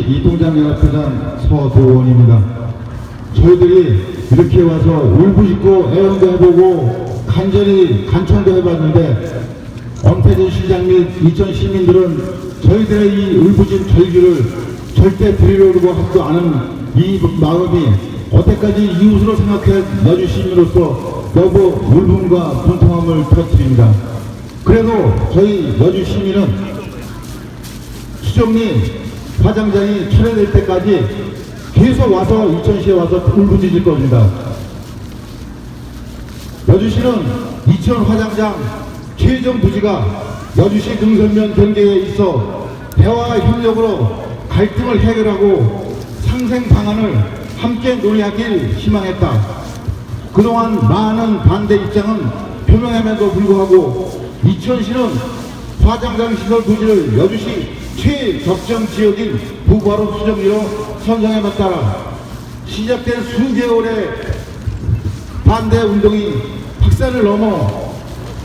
이동장연합회장 서도원입니다. 저희들이 이렇게 와서 울부짖고 애원도 해보고 간절히 간청도 해봤는데 엄태진 시장 및 이천 시민들은 저희들의 이 울부짖은 절규를 절대 들으려고 하지도 않은 이 마음이 어때까지 이웃으로 생각해 여주시민으로서 너무 울분과 분통함을 터뜨립니다. 그래도 저희 여주 시민은 수정리 화장장이 철회될 때까지 계속 와서 이천시에 와서 울부짖을 겁니다. 여주시는 이천 화장장 최종 부지가 여주시 등선면 경계에 있어 대화와 협력으로 갈등을 해결하고 상생 방안을 함께 논의하길 희망했다. 그동안 많은 반대 입장은 표명함에도 불구하고 이천시는 화장장 시설 부지를 여주시 최적정 지역인 부바로 수정지로 선정에 따라 시작된 수개월의 반대 운동이 확산을 넘어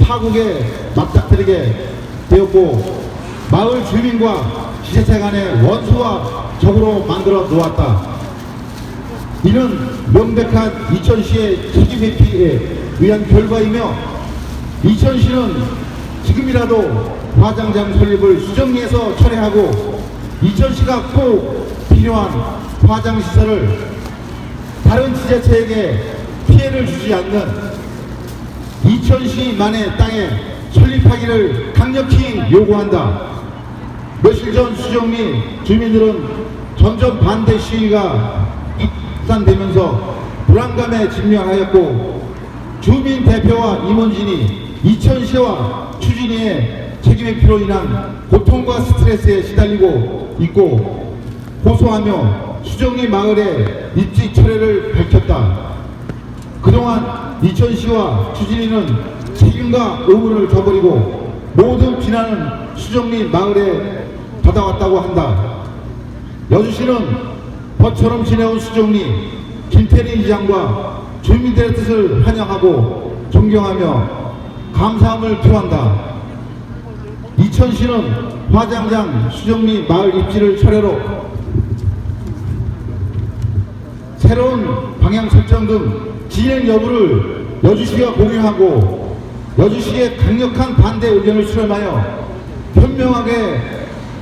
파국에 맞닥뜨리게 되었고 마을 주민과 지자체 간의 원수와 적으로 만들어 놓았다. 이는 명백한 이천시의 책임 회피에 의한 결과이며 이천시는 지금이라도 화장장 설립을 수정리에서 철회하고 이천시가 꼭 필요한 화장시설을 다른 지자체에게 피해를 주지 않는 이천시만의 땅에 설립하기를 강력히 요구한다. 며칠 전 수정리 주민들은 점점 반대 시위가 확산되면서 불안감에 직면하였고 주민 대표와 임원진이 이천시와 추진위의 책임의 피로 인한 고통과 스트레스에 시달리고 있고 호소하며 수정리 마을의 입지 철회를 밝혔다. 그동안 이천시와 추진위는 책임과 의무를 저버리고 모든 비난은 수정리 마을에 받아왔다고 한다. 여주시는 벌처럼 지내온 수정리 김태리 이장과 주민들의 뜻을 환영하고 존경하며 감사함을 표한다. 이천시는 화장장 수정리 마을 입지를 철회로 새로운 방향 설정 등 진행 여부를 여주시가 공유하고 여주시의 강력한 반대 의견을 수렴하여 현명하게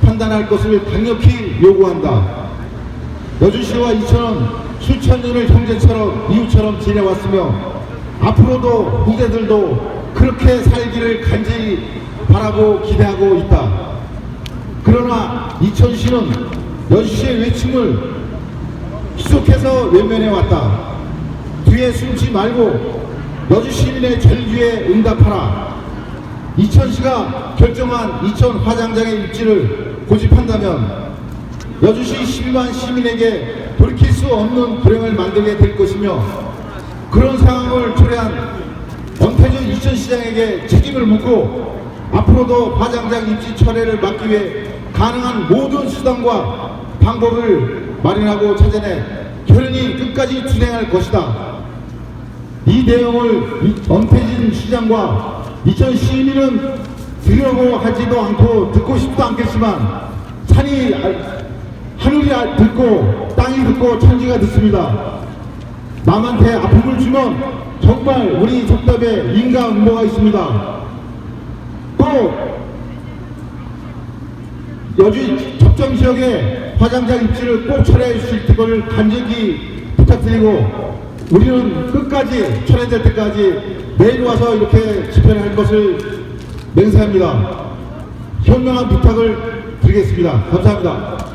판단할 것을 강력히 요구한다. 여주시와 이천은 수천 년을 형제처럼 이웃처럼 지내왔으며 앞으로도 후대들도 그렇게 살기를 간절히 바라고 기대하고 있다. 그러나 이천시는 여주시의 외침을 계속해서 외면해 왔다. 뒤에 숨지 말고 여주 시민의 절규에 응답하라. 이천시가 결정한 이천 화장장의 입지를 고집한다면 여주시 12만 시민에게 돌이킬 수 없는 불행을 만들게 될 것이며 그런 상황을 초래한 원태준 이천시장에게 책임을 묻고 앞으로도 화장장 입지 철회를 막기 위해 가능한 모든 수단과 방법을 마련하고 찾아내 결연히 끝까지 진행할 것이다. 이 내용을 이- 원태진 시장과 이천 시민은 들으려고 하지도 않고 듣고 싶지도 않겠지만 산이 알- 하늘이 알- 듣고 땅이 듣고 천지가 듣습니다. 남한테 아픔을 주면 정말 우리 속담에 인과 응보가 있습니다. 또 여주 접정 지역에 화장장 입지를 꼭 철회해 주실 그거를 간절히 부탁드리고 우리는 끝까지 철회될 때까지 매일 와서 이렇게 집회를 할 것을 맹세합니다. 현명한 부탁을 드리겠습니다. 감사합니다.